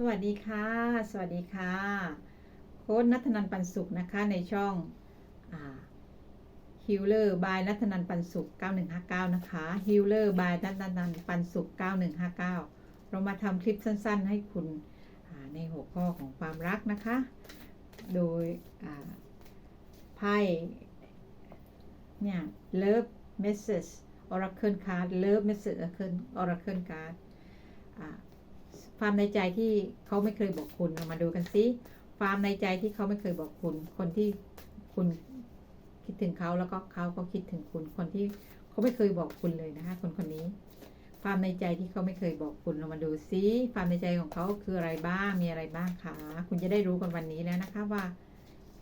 สวัสดีค่ะ สวัสดีค่ะ โค้ดนัทนันปันสุขนะคะในช่องฮิลเลอร์บายนัทนันปันสุข 9159 นะคะฮิลเลอร์บายนัทนันปันสุข 9159 เรามาทำคลิปสั้นๆ ให้คุณในหัวข้อของความรักนะคะ โดยไพ่เนี่ย Love Message Oracle Card Love Message Oracle Oracle Card อ่า ความในใจที่เขาไม่เคยบอกคุณามาดูกันซิความในใจที่เขาไม่เคยบอกคุณ คนที่คุณคิดถึงเขาแล้วก็เขาก็คิดถึงคุณ คนที่เขาไม่เคยบอกคุณเลยนะคะ คนคนนี้ ความในใจที่เขาไม่เคยบอกคุณเรามาดูซิความในใจของเขาคืออะไรบ้างมีอะไรบ้างคะคุณจะได้รู้กันวันนี้แล้วนะคะว่า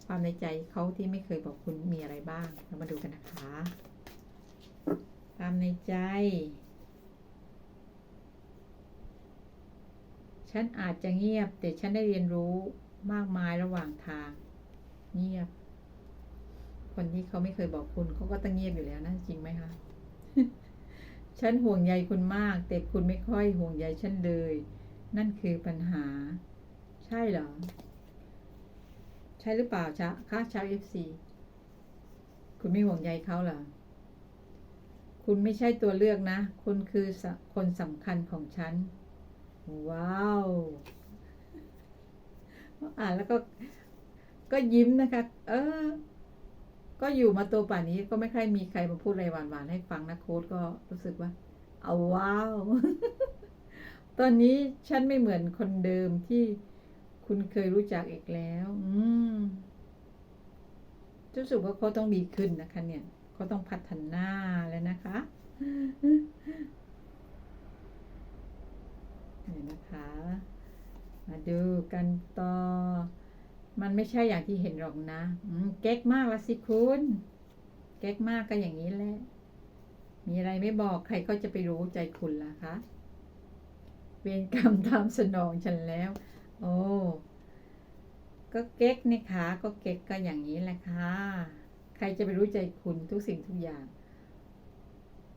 ความในใจเขาที่ไม่เคยบอกคุณมีอะไรบ้าง เรามาดูกันนะคะ ความในใจ ฉันอาจจะเงียบ แต่ฉันได้เรียนรู้มากมายระหว่างทาง เงียบ คนที่เขาไม่เคยบอกคุณเขาก็ต้องเงียบอยู่แล้วนะจริงไหมคะ ฉันห่วงใยคุณมาก แต่คุณไม่ค่อยห่วงใยฉันเลย นั่นคือปัญหา ใช่เหรอ ใช่หรือเปล่าชะคะชาวเอฟซีคุณไม่ห่วงใยเขาเหรอคุณไม่ใช่ตัวเลือกนะ คุณคือคนสำคัญของฉัน ว้าว อ่านแล้วก็ก็ยิ้มนะคะ เออ ก็อยู่มาตัวป่านนี้ก็ไม่ค่อยมีใครมาพูดอะไรหวานๆให้ฟังนะโค้ดก็รู้สึกว่า เอาว้าว ตอนนี้ฉันไม่เหมือนคนเดิมที่คุณเคยรู้จักอีกแล้ว อืมรู้สึกว่าเขาต้องดีขึ้นนะคะ เนี่ยเขาต้องพัฒนาแล้วนะคะ นี่นะคะ มาดูกันต่อ มันไม่ใช่อย่างที่เห็นหรอกนะเก๊กมากละสิคุณเก๊กมากก็อย่างนี้แหละ มีอะไรไม่บอกใครก็จะไปรู้ใจคุณล่ะคะ เวรกรรมตามสนองฉันแล้ว โอ้ ก็เก๊กนี่คะก็เก๊กก็อย่างนี้แหละค่ะ ใครจะไปรู้ใจคุณทุกสิ่งทุกอย่าง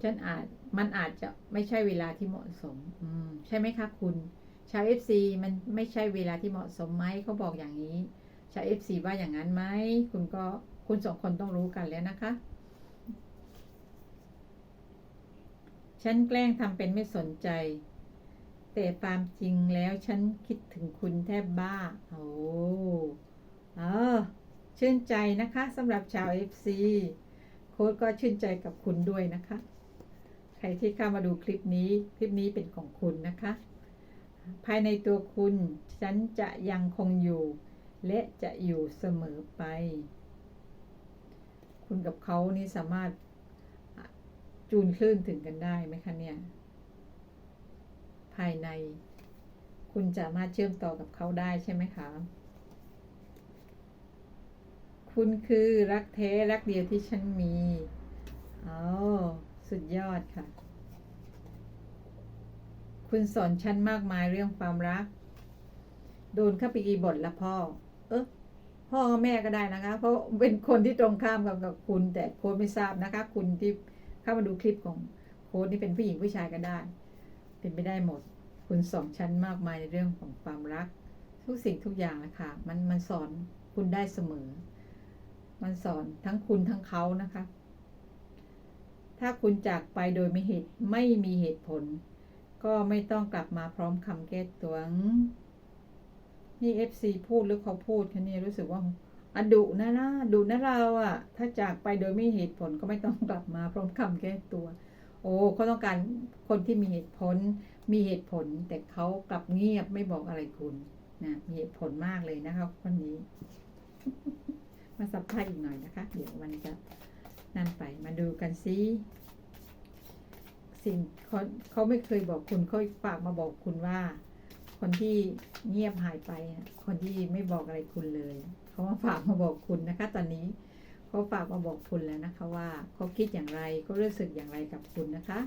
ฉันอาจมันอาจจะไม่ใช่เวลาที่เหมาะสม อืม ใช่ไหมคะคุณ ชาวเอฟซีมันไม่ใช่เวลาที่เหมาะสมไหมเขาบอกอย่างนี้ ชาวเอฟซีว่าอย่างนั้นไหมคุณก็คุณสองคนต้องรู้กันแล้วนะคะ ฉันแกล้งทำเป็นไม่สนใจ แต่ความจริงแล้วฉันคิดถึงคุณแทบบ้า โอ้เออชื่นใจนะคะสำหรับชาว FC โค้ดก็ชื่นใจกับคุณด้วยนะคะ ใครที่เข้ามาดูคลิปนี้คลิปนี้เป็นของคุณนะคะ ภายในตัวคุณฉันจะยังคงอยู่ และจะอยู่เสมอไป คุณกับเขานี่สามารถจูนคลื่นถึงกันได้ไหมคะเนี่ย ภายในคุณสามารถเชื่อมต่อกับเขาได้ใช่ไหมคะ คุณคือรักแท้รักเดียวที่ฉันมีอ๋อ สุดยอดค่ะ คุณสอนฉันมากมายเรื่องความรัก โดนเข้าไปกี่บทละพ่อ เออพ่อแม่ก็ได้นะคะ เพราะเป็นคนที่ตรงข้ามกับกับคุณ แต่โค้ดไม่ทราบนะคะ คุณที่เข้ามาดูคลิปของโค้ดนี่เป็นผู้หญิงผู้ชายก็ได้ เป็นไปได้หมด คุณสอนฉันมากมายในเรื่องของความรัก ทุกสิ่งทุกอย่างนะคะมันมันสอนคุณได้เสมอ มันสอนทั้งคุณทั้งเขานะคะ ถ้าคุณจากไปโดยไม่เหตุไม่มีเหตุผล ก็ไม่ต้องกลับมาพร้อมคำแก้ตัวนี่เอฟซีพูดหรือเขาพูดคะเนี่ยรู้สึกว่าอดุนะนะดุนะเราอะถ้าจากไปโดยไม่เหตุผลก็ไม่ต้องกลับมาพร้อมคำแก้ตัว โอ้เขาต้องการคนที่มีเหตุผล มีเหตุผล แต่เขากลับเงียบไม่บอกอะไรคุณนะมีเหตุผลมากเลยนะคะคนนี้ มาสับไพ่อีกหน่อยนะคะ เดี๋ยวมันจะ นั่นไปมาดูกันซิสิ่งเขาเขาไม่เคยบอกคุณเขาฝากมาบอกคุณว่า คนที่เงียบหายไป คนที่ไม่บอกอะไรคุณเลยเขามาฝากมาบอกคุณนะคะ ตอนนี้เขาฝากมาบอกคุณแล้วนะคะ ว่าเขาคิดอย่างไรเขารู้สึกอย่างไรกับคุณนะคะ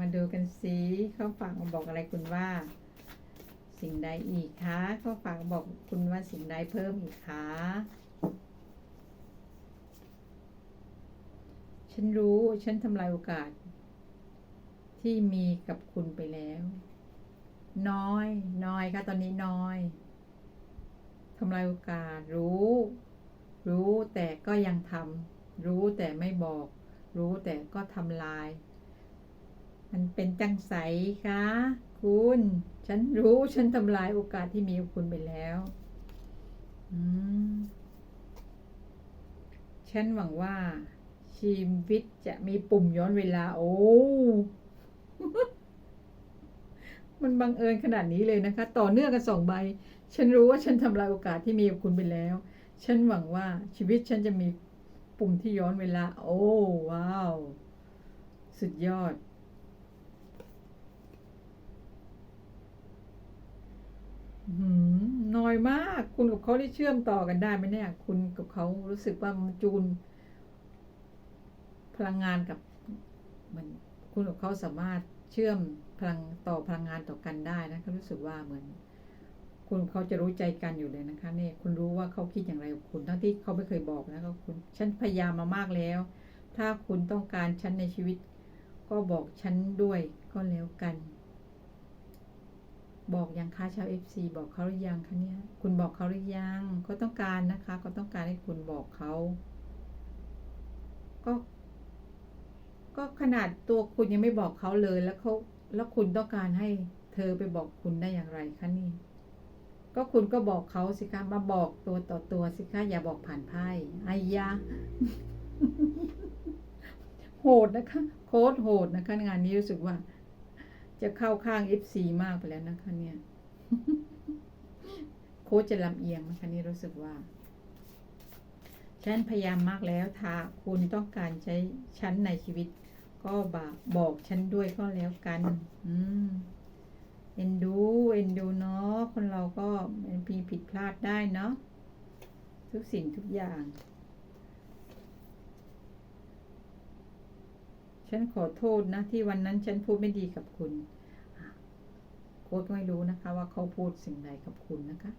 มาดูกันสิเขาฝากมาบอกอะไรคุณว่า สิ่งใดอีกคะเขาฝากบอกคุณว่าสิ่งใดเพิ่มอีกคะฉันรู้ฉันทำลายโอกาส ที่มีกับคุณไปแล้ว น้อย น้อยค่ะตอนนี้น้อยทำลายโอกาสรู้ รู้แต่ก็ยังทำรู้แต่ไม่บอก รู้แต่ก็ทำลาย มันเป็นจังใสคะ คุณ ฉันรู้ฉันทำลายโอกาสที่มีกับคุณไปแล้วอืมฉันหวังว่า ชีวิตจะมีปุ่มย้อนเวลา โอ้มันบังเอิญขนาดนี้เลยนะคะ ต่อเนื่องกันสองใบ ฉันรู้ว่าฉันทำลายโอกาสที่มีกับคุณไปแล้ว ฉันหวังว่าชีวิตฉันจะมีปุ่มที่ย้อนเวลา โอ้ว้าว สุดยอด หืม น้อยมาก คุณกับเขาได้เชื่อมต่อกันได้ไหมเนี่ย คุณกับเขารู้สึกว่ามันจูน พลังงานกับมือนคุณกับเขาสามารถเชื่อมพลังต่อพลังงานต่อกันได้นะก็รู้สึกว่าเหมือน คุณเขาจะรู้ใจกันอยู่เลยนะคะเนี่ยคุณรู้ว่าเขาคิดอย่างไรกับคุณทั้งที่เขาไม่เคยบอกนะก็คุณฉันพยายามมามากแล้ว ถ้าคุณต้องการฉันในชีวิต ก็บอกฉันด้วยก็แล้วกัน บอกยังคะชาวเอฟซีบอกเขาหรือยังคะเนี่ยคุณบอกเขาหรือยังก็ต้องการนะคะก็ต้องการให้คุณบอกเขาก็ ก็ขนาดตัวคุณยังไม่บอกเขาเลยแล้วเขาแล้วคุณต้องการให้เธอไปบอกคุณได้อย่างไรคะนี่ ก็คุณก็บอกเขาสิคะมาบอกตัวต่อตัวสิคะอย่าบอกผ่านไพ่ไอ้ยาโหดนะคะ โค้ดโหดนะคะ งานนี้รู้สึกว่า จะเข้าข้าง FC มากไปแล้วนะคะ เนี่ย โค้ดจะลำเอียงนะคะนี่รู้สึกว่าฉันพยายามมากแล้วถ้าคุณต้องการใช้ฉันในชีวิต ก็บอกบอกฉันด้วยก็แล้วกัน อืมเอ็นดู เอ็นดูเนาะ คนเราก็เป็นพีผิดพลาดได้เนาะ ทุกสิ่งทุกอย่าง ฉันขอโทษนะ ที่วันนั้นฉันพูดไม่ดีกับคุณอะ โค้ดไม่รู้นะคะ ว่าเขาพูดสิ่งใดกับคุณนะคะ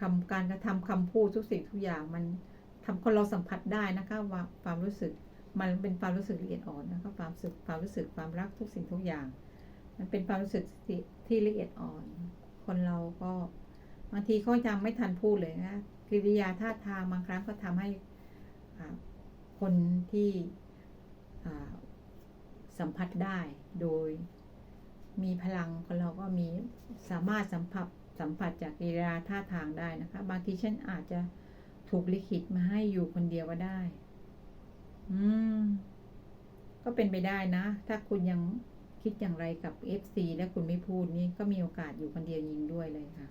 คำการกระทำคำพูดทุกสิ่งทุกอย่างมันทำคนเราสัมผัสได้นะคะว่าความรู้สึกมันเป็นความรู้สึกละเอียดอ่อนนะคะความรู้สึกความรู้สึกความรักทุกสิ่งทุกอย่าง มันเป็นความรู้สึกที่ทละเอียดอ่อน คนเราก็บางทีเขายังไม่ทันพูดเลยนะกิริยาท่าทางบางครั้งก็ทำให้คนที่สัมผัสได้โดย มีพลังคนเราก็มีสามารถสัมผัสสัมผัสจากกิราท่าทางได้นะคะ บางทีฉันอาจจะถูกลิขิตมาให้อยู่คนเดียวก็ได้ อืม ก็เป็นไปได้นะ ถ้าคุณยังคิดอย่างไรกับ FC และคุณไม่พูดนี่ก็มีโอกาสอยู่คนเดียวยิงด้วยเลยค่ะ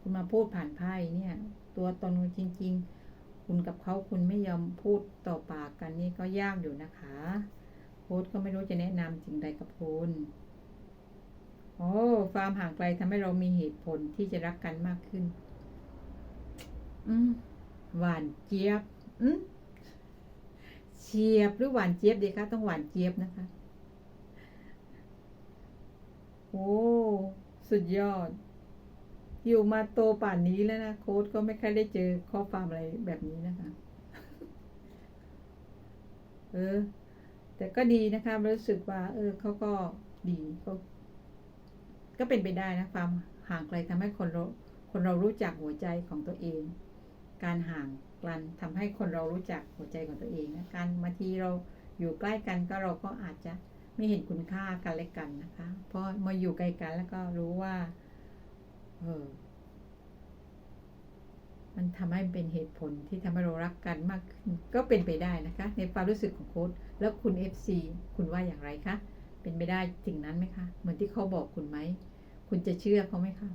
คุณมาพูดผ่านไพ่เนี่ย ตัวตนคุณจริง ๆ คุณกับเขาคุณไม่ยอมพูดต่อปากกันนี่ก็ยากอยู่นะคะ โค้ดก็ไม่รู้จะแนะนำสิ่งใดกับคุณ โอ้ฟาร์มห่างไกลทำให้เรามีเหตุผลที่จะรักกันมากขึ้น อืมหวานเจี๊ยบ อืมเชียบหรือหวานเจี๊ยบดีคะต้องหวานเจี๊ยบนะคะ โอ้ สุดยอด อยู่มาโตป่านนี้แล้วนะ โค้ดก็ไม่ค่อยได้เจอข้อความอะไรแบบนี้นะคะ เออ แต่ก็ดีนะคะ รู้สึกว่า เออเขาก็ดีเขา ก็เป็นไปได้นะความห่างไกลทำให้คนเราคนเรารู้จักหัวใจของตัวเอง การห่างกันทำให้คนเรารู้จักหัวใจของตัวเองนะการบางทีเราอยู่ใกล้กันก็เราก็อาจจะไม่เห็นคุณค่ากันและกันนะคะ เพราะมาอยู่ไกลกันแล้วก็รู้ว่าเออมันทำให้เป็นเหตุผลที่ทำให้เรารักกันมากขึ้นก็เป็นไปได้นะคะ ในความรู้สึกของโค้ดแล้วคุณ FC คุณว่าอย่างไรคะ เป็นไปได้สิ่งนั้นไหมคะ เหมือนที่เขาบอกคุณไหม คุณจะเชื่อเขาไหมคะ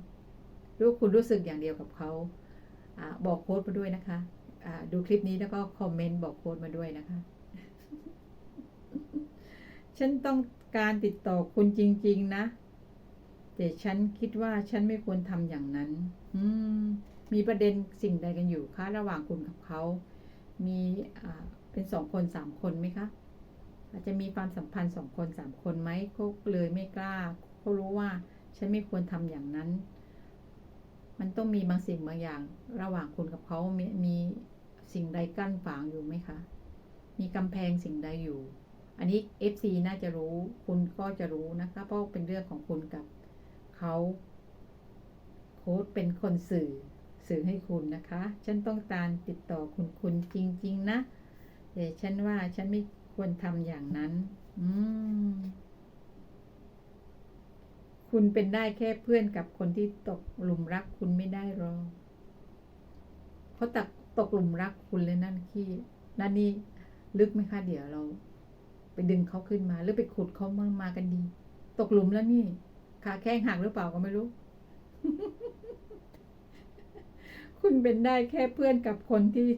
รือว่าคุณรู้สึกอย่างเดียวกับเขาอบอกโค้ดมาด้วยนะคะดูคลิปนี้แล้วก็คอมเมนต์บอกโค้ดมาด้วยนะคะ ฉันต้องการติดต่อคุณจริง ๆ นะ แต่ฉันคิดว่าฉันไม่ควรทำอย่างนั้น อืม มีประเด็นสิ่งใดกันอยู่คะระหว่างคุณกับเขา มีเป็นสองคนสามคนไหมคะ อาจจะมีความสัมพันธ์สองคนสามคนไหมเขาเลยไม่กล้าเขารู้ว่าฉันไม่ควรทำอย่างนั้น มันต้องมีบางสิ่งบางอย่าง ระหว่างคุณกับเขามีมีสิ่งใดกั้นฝังอยู่ไหมคะ มีกำแพงสิ่งใดอยู่ อันนี้ FC น่าจะรู้ คุณก็จะรู้นะคะ เพราะเป็นเรื่องของคุณกับเขาโค้ดเป็นคนสื่อสื่อให้คุณนะคะ ฉันต้องการติดต่อคุณคุณจริง ๆ นะแต่ฉันว่าฉันไม่ ควรทำอย่างนั้น อืม คุณเป็นได้แค่เพื่อนกับคนที่ตกหลุมรักคุณไม่ได้หรอกเขาตักตกหลุมรักคุณเลยนั่นขี้นั่นนี่ลึกไหมคะเดี๋ยวเรา ไปดึงเขาขึ้นมา หรือไปขุดเขามามากันดี ตกหลุมแล้วนี่ขาแข้งหักหรือเปล่าก็ไม่รู้ คุณเป็นได้แค่เพื่อนกับคนที่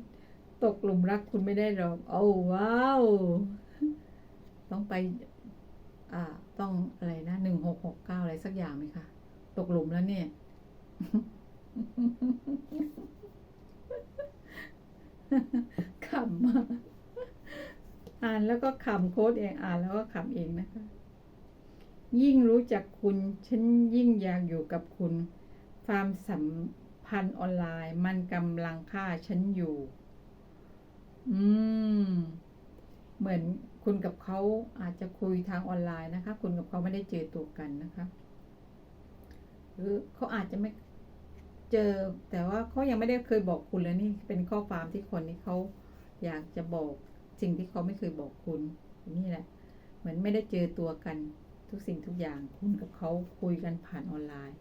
ตกหลุมรักคุณไม่ได้หรอกโอ้ว้าว ต้องไป อ่า ต้องอะไรนะหนึ่งหกหกเก้าอะไรสักอย่างไหมคะตกหลุมแล้วเนี่ยขำมากอ่านแล้วก็ขำโค้ดเองอ่านแล้วก็ขำเองนะคะ ยิ่งรู้จักคุณ ฉันยิ่งอยากอยู่กับคุณ ความสัมพันธ์ออนไลน์ มันกำลังฆ่าฉันอยู่ อืม เหมือนคุณกับเขาอาจจะคุยทางออนไลน์นะคะ คุณกับเขาไม่ได้เจอตัวกันนะคะ หรือเขาอาจจะไม่เจอ แต่ว่าเขายังไม่ได้เคยบอกคุณแล้วนี่ เป็นข้อความที่คนที่เขาอยากจะบอกสิ่งที่เขาไม่เคยบอกคุณ นี่แหละ เหมือนไม่ได้เจอตัวกันทุกสิ่งทุกอย่างคุณกับเขาคุยกันผ่านออนไลน์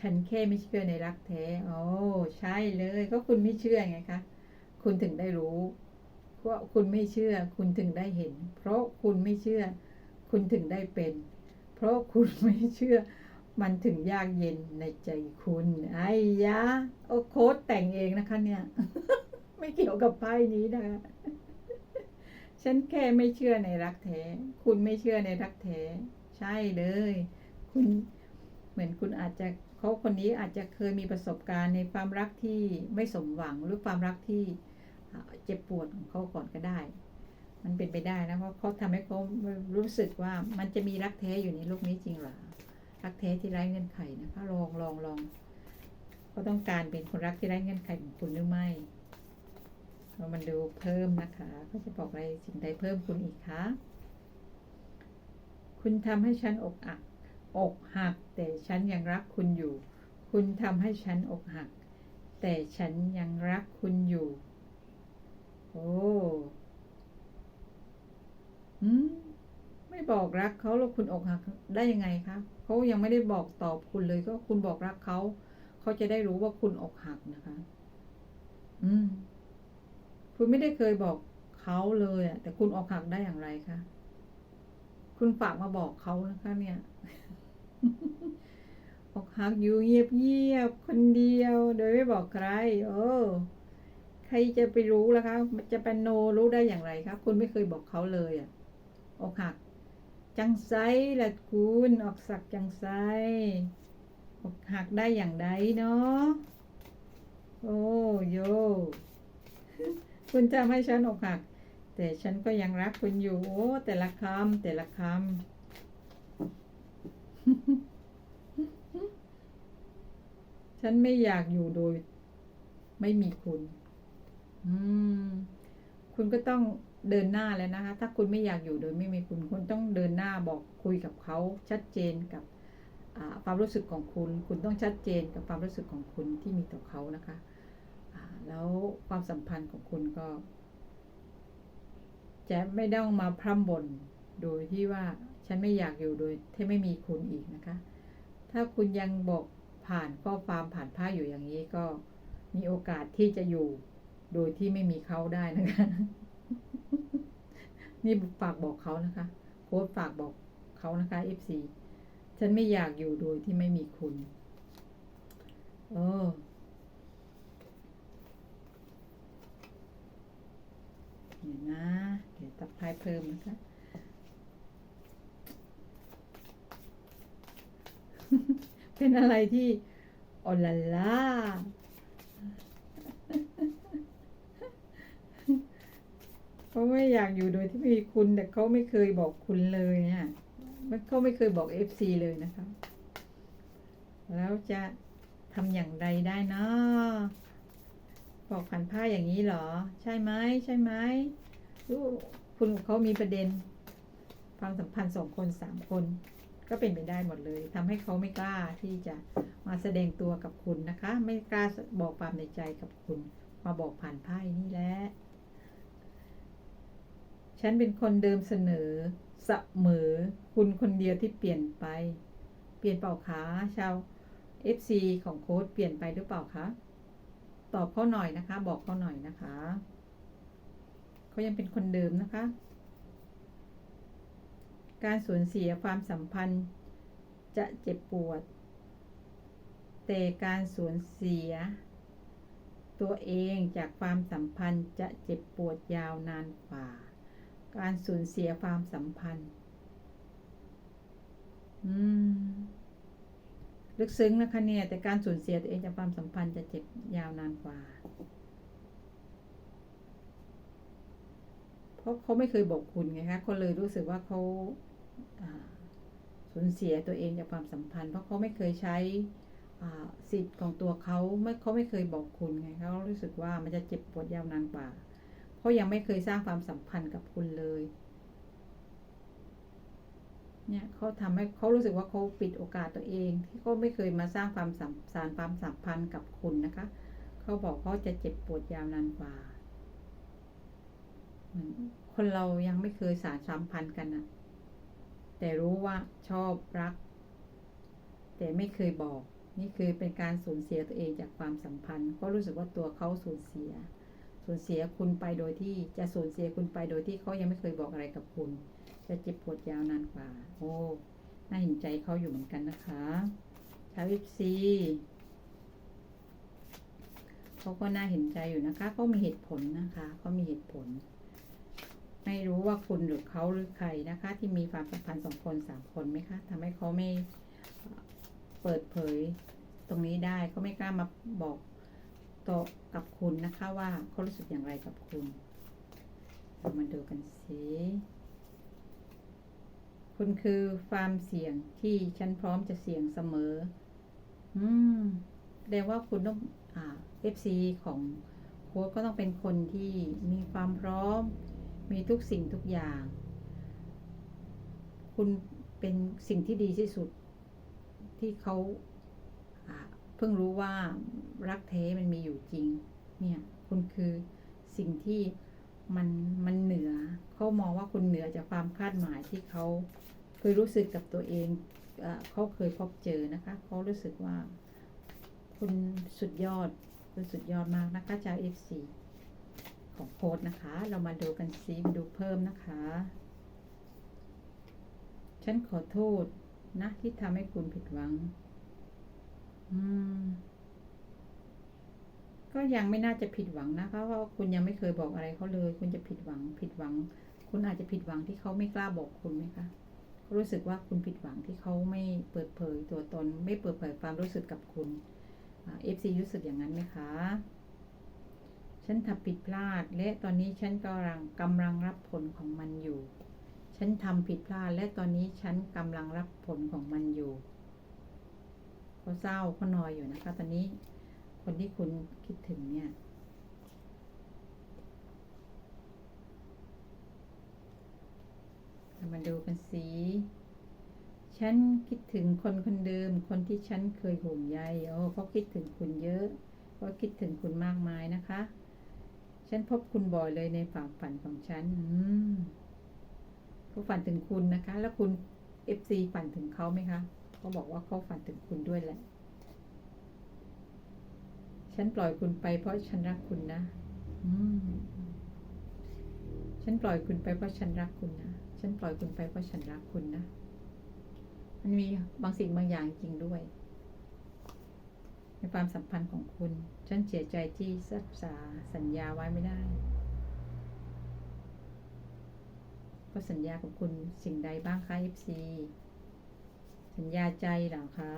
ฉันแค่ไม่เชื่อในรักแท้ โอ้ใช่เลย ก็คุณไม่เชื่อไงคะ คุณถึงได้รู้เพราะคุณไม่เชื่อ คุณถึงได้เห็น เพราะคุณไม่เชื่อ คุณถึงได้เป็น เพราะคุณไม่เชื่อ มันถึงยากเย็นในใจคุณ ไอ้ยะ โอ้โค้ดแต่งเองนะคะ เนี่ย ไม่เกี่ยวกับไพ่นี้นะคะฉันแค่ไม่เชื่อในรักแท้ คุณไม่เชื่อในรักแท้ ใช่เลย คุณ เหมือนคุณอาจจะ เขาคนนี้อาจจะเคยมีประสบการณ์ในความรักที่ไม่สมหวังหรือความรักที่เจ็บปวดของเขาก่อนก็ได้ มันเป็นไปได้นะเพราะเขาทำให้เขารู้สึกว่ามันจะมีรักแท้อยู่ในโลกนี้จริงหรอรักแท้ที่ไร้เงื่อนไขนะคะลองลองลองเขาต้องการเป็นคนรักที่ไร้เงื่อนไขของคุณหรือไม่เรามันดูเพิ่มนะคะเขาจะบอกอะไรสิ่งใดเพิ่มคุณอีกคะ คุณทำให้ฉันอกอัก อกหัก แต่ฉันยังรักคุณอยู่ คุณทำให้ฉันอกหัก แต่ฉันยังรักคุณอยู่ โอ้อืมไม่บอกรักเขาแล้วคุณอกหักได้ยังไงคะเขายังไม่ได้บอกตอบคุณเลย ก็คุณบอกรักเขาเขาจะได้รู้ว่าคุณอกหักนะคะ อืม คุณไม่ได้เคยบอกเขาเลยอะแต่คุณอกหักได้อย่างไรคะคุณฝากมาบอกเขานะคะ เนี่ย อกหักอยู่เงียบๆคนเดียว โดยไม่บอกใครเออใครจะไปรู้ล่ะคะจะเป็นโนรู้ได้อย่างไรคะคุณไม่เคยบอกเขาเลยอะอกหัก จังไซละคุณออกสักจังไซอกหักได้อย่างใดเนาะโอ้โยคุณทำให้ฉันอกหัก แต่ฉันก็ยังรักคุณอยู่ โอ้ แต่ละคำแต่ละคำ ฉันไม่อยากอยู่โดย ไม่มีคุณ อืม คุณก็ต้องเดินหน้าแล้วนะคะ ถ้าคุณไม่อยากอยู่โดยไม่มีคุณ คุณต้องเดินหน้าบอกคุยกับเขา ชัดเจนกับความรู้สึกของคุณ คุณต้องชัดเจนกับความรู้สึกของคุณที่มีต่อเขานะคะแล้วความสัมพันธ์ของคุณก็ จะไม่ต้องมาพร่ำบ่นโดยที่ว่า ฉันไม่อยากอยู่โดยที่ไม่มีคุณอีกนะคะ ถ้าคุณยังบอกผ่านข้อความผ่านผ้าอยู่อย่างนี้ก็มีโอกาสที่จะอยู่โดยที่ไม่มีเขาได้นะคะ นี่ฝากบอกเขานะคะ โค้ดฝากบอกเขานะคะ FC ฉันไม่อยากอยู่โดยที่ไม่มีคุณเออเดี๋ยวนะ เดี๋ยวตับพายเพิ่มนะคะ เป็นอะไรที่ออลาล่าเขาไม่อยากอยู่โดยที่ไม่มีคุณ แต่เขาไม่เคยบอกคุณเลยเนี่ยมันเขาไม่เคยบอกเอฟซีเลยนะคะแล้วจะทำอย่างไรได้นะบอกผ่านผ้าอย่างนี้เหรอ ใช่ไหมใช่ไหมรู้คุณเขามีประเด็น ความสัมพันธ์สองคนสามคน ก็เป็นไปได้หมดเลยทำให้เขาไม่กล้าที่จะมาแสดงตัวกับคุณนะคะ ไม่กล้าบอกความในใจกับคุณ มาบอกผ่านไพ่นี่แหละฉันเป็นคนเดิมเสนอเสมอคุณคนเดียวที่เปลี่ยนไป เปลี่ยนเปล่าคะชาว FC ของโค้ดเปลี่ยนไปหรือเปล่าคะตอบเขาหน่อยนะคะ บอกเขาหน่อยนะคะเขายังเป็นคนเดิมนะคะ การสูญเสียความสัมพันธ์จะเจ็บปวด แต่การสูญเสีย ตัวเองจากความสัมพันธ์จะเจ็บปวดยาวนานกว่า การสูญเสียความสัมพันธ์ อืม ลึกซึ้งนะคะเนี่ย แต่การสูญเสียตัวเองจากความสัมพันธ์จะเจ็บยาวนานกว่าเพราะเขาไม่เคยบอกคุณไงคะเขาเลยรู้สึกว่าเขาอ่า สูญเสียตัวเองจากความสัมพันธ์ เพราะเขาไม่เคยใช้สิทธิ์ของตัวเขาไม่เขาไม่เคยบอกคุณไงเขารู้สึกว่ามันจะเจ็บปวดยาวนานกว่าเขายังไม่เคยสร้างความสัมพันธ์กับคุณเลย เนี่ยเขาทำให้เขารู้สึกว่าเขาปิดโอกาสตัวเอง ที่เขาไม่เคยมาสร้างความสัมสารความสัมพันธ์กับคุณนะคะเขาบอกเขาจะเจ็บปวดยาวนานกว่าคนเรายังไม่เคยสารสัมพันธ์กันนะ แต่รู้ว่าชอบรัก แต่ไม่เคยบอก นี่คือเป็นการสูญเสียตัวเองจากความสัมพันธ์ ก็รู้สึกว่าตัวเขาสูญเสีย สูญเสียคุณไปโดยที่จะสูญเสียคุณไปโดยที่เขายังไม่เคยบอกอะไรกับคุณ จะเจ็บปวดยาวนานกว่า โอ้น่าเห็นใจเขาอยู่เหมือนกันนะคะชาวอิฟซีเขาก็น่าเห็นใจอยู่นะคะเขามีเหตุผลนะคะเขามีเหตุผล ไม่รู้ว่าคุณหรือเขาหรือใครนะคะ ที่มีความสัมพันธ์สองคนสามคนไหมคะทำให้เขาไม่เปิดเผยตรงนี้ได้เขาไม่กล้ามาบอกต่อกับคุณนะคะว่าเขารู้สึกอย่างไรกับคุณเรามาดูกันสิคุณคือความเสี่ยงที่ฉันพร้อมจะเสี่ยงเสมอ อืมแสดงว่าคุณต้องอ่า FC ของโค้ชก็ต้องเป็นคนที่มีความพร้อม มีทุกสิ่งทุกอย่าง คุณเป็นสิ่งที่ดีที่สุดที่เขาเพิ่งรู้ว่ารักแท้มันมีอยู่จริง เนี่ย คุณคือสิ่งที่มันมันเหนือเขามองว่าคุณเหนือจากความคาดหมายที่เขาเคยรู้สึกกับตัวเองเขาเคยพบเจอนะคะเขารู้สึกว่า คุณสุดยอด คุณสุดยอดมากนะคะจาก F4 ของโพสนะคะ เรามาดูกันซิมาดูเพิ่มนะคะ ฉันขอโทษนะ ที่ทำให้คุณผิดหวัง อืม ก็ยังไม่น่าจะผิดหวังนะคะเพราะคุณยังไม่เคยบอกอะไรเขาเลย คุณจะผิดหวัง ผิดหวัง คุณอาจจะผิดหวังที่เขาไม่กล้าบอกคุณไหมคะรู้สึกว่าคุณผิดหวังที่เขาไม่เปิดเผยตัวตน ไม่เปิดเผยความรู้สึกกับคุณเอฟซีรู้สึกอย่างนั้นไหมคะ ฉันทำผิดพลาด และตอนนี้ฉันกำลังกำลังรับผลของมันอยู่ ฉันทำผิดพลาด และตอนนี้ฉันกำลังรับผลของมันอยู่เขาเศร้าเขานอยอยู่นะคะ ตอนนี้คนที่คุณคิดถึงเนี่ยมาดูกันสิฉันคิดถึงคนคนเดิม คนที่ฉันเคยห่วงใยโอ้เขาคิดถึงคุณเยอะเขาคิดถึงคุณมากมายนะคะ ฉันพบคุณบ่อยเลยในฝันฝันของฉันอืมเขาฝันถึงคุณนะคะ แล้วคุณเอฟซีฝันถึงเขาไหมคะเขาบอกว่าเขาฝันถึงคุณด้วยแหละ ฉันปล่อยคุณไปเพราะฉันรักคุณนะ อืม ฉันปล่อยคุณไปเพราะฉันรักคุณนะ ฉันปล่อยคุณไปเพราะฉันรักคุณนะ มันมีบางสิ่งบางอย่างจริงด้วย ในความสัมพันธ์ของคุณ ฉันเสียใจที่รักษาสัญญาไว้ไม่ได้ ก็สัญญากับคุณสิ่งใดบ้างคะ FC สัญญาใจหรอคะ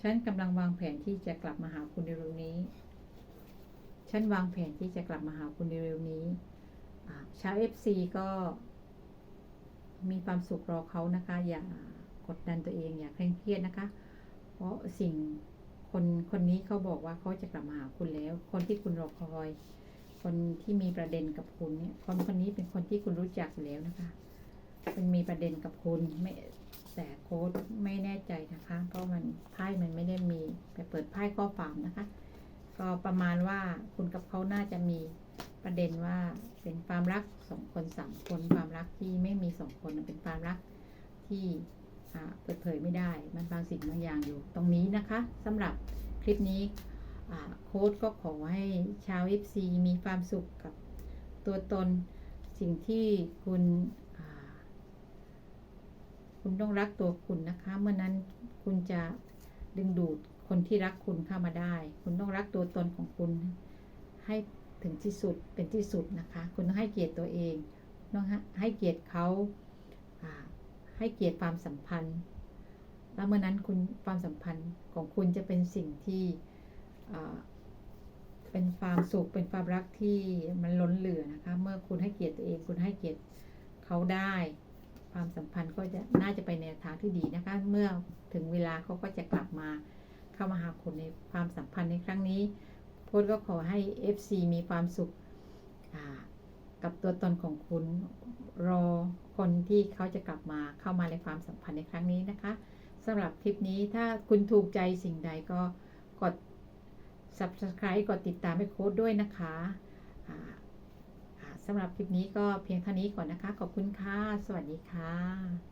ฉันกำลังวางแผนที่จะกลับมาหาคุณในเร็วนี้ ฉันวางแผนที่จะกลับมาหาคุณในเร็วนี้ชาว FC ก็มีความสุขรอเขานะคะ อย่ากดดันตัวเองอย่าเคร่งเครียดนะคะ ราะสิ่งคนคนนี้เขาบอกว่าเขาจะกลับมาหาคุณแล้ว คนที่คุณรอคอย คนที่มีประเด็นกับคุณเนี่ย คนคนนี้เป็นคนที่คุณรู้จักอยู่แล้วนะคะเป็นมีประเด็นกับคุณไม่แต่โค้ดไม่แน่ใจนะคะเพราะมันไพ่มันไม่ได้มีไปเปิดไพ่ข้อความนะคะ ก็ประมาณว่าคุณกับเขาน่าจะมีประเด็นว่าเป็นความรักสองคนสามคนความรักที่ไม่มีสองคนเป็นความรักที่ เปิดเผยไม่ได้ มันบางสิ่งบางอย่างอยู่ตรงนี้นะคะสำหรับคลิปนี้โค้ดก็ขอให้ชาว FC มีความสุขกับตัวตนสิ่งที่คุณคุณต้องรักตัวคุณนะคะ เมื่อนั้นคุณจะดึงดูดคนที่รักคุณเข้ามาได้ คุณต้องรักตัวตนของคุณ ให้ถึงที่สุดเป็นที่สุดนะคะ คุณต้องให้เกียรติตัวเองต้องให้เกียรติเขา ให้เกียรติความสัมพันธ์ แล้วเมื่อนั้นคุณความสัมพันธ์ของคุณจะเป็นสิ่งที่เป็นความสุขเป็นความรักที่มันล้นเหลือนะคะ เมื่อคุณให้เกียรติตัวเอง คุณให้เกียรติเขาได้ ความสัมพันธ์ก็จะน่าจะไปในทางที่ดีนะคะ เมื่อถึงเวลาเขาก็จะกลับมาเข้ามาหาคุณในความสัมพันธ์ในครั้งนี้โค้ดก็ขอให้ FC มีความสุขอ่า กับตัวตนของคุณรอคนที่เขาจะกลับมาเข้ามาในความสัมพันธ์ในครั้งนี้นะคะสำหรับคลิปนี้ถ้าคุณถูกใจสิ่งใดก็กด subscribe กดติดตามให้โค้ดด้วยนะคะสำหรับคลิปนี้ก็เพียงเท่านี้ก่อนนะคะ ขอบคุณค่ะ สวัสดีค่ะ